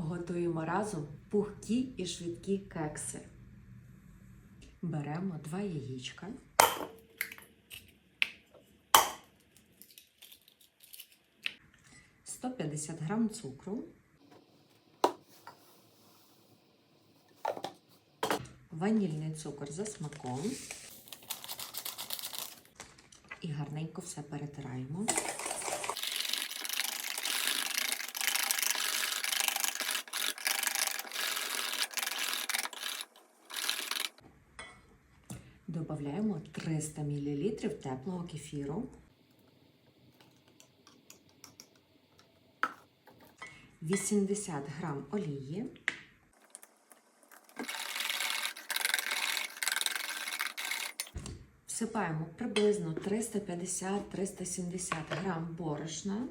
Готуємо разом пухкі і швидкі кекси. Беремо два яєчка. Сто п'ятдесят грам цукру. Ванільний цукор за смаком. І гарненько все перетираємо. Додаємо 300 мл теплого кефіру. 80 грам олії. Всипаємо приблизно 350-370 грам борошна.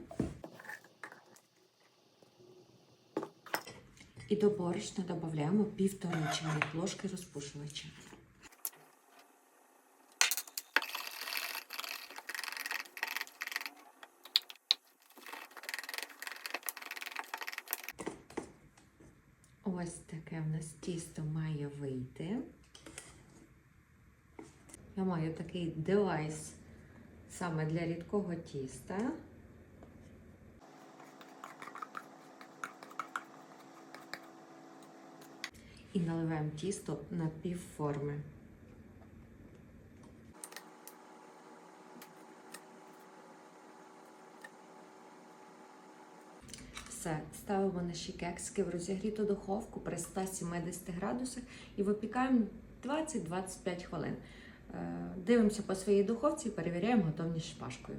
І до борошна додаємо півтори чайних ложки розпушувача. Ось таке в нас тісто має вийти. Я маю такий девайс саме для рідкого тіста. І наливаємо тісто на пів форми. Все, ставимо наші кексики в розігріту духовку при 170 градусах і випікаємо 20-25 хвилин. Е, Дивимося по своїй духовці і перевіряємо готовність шпажкою.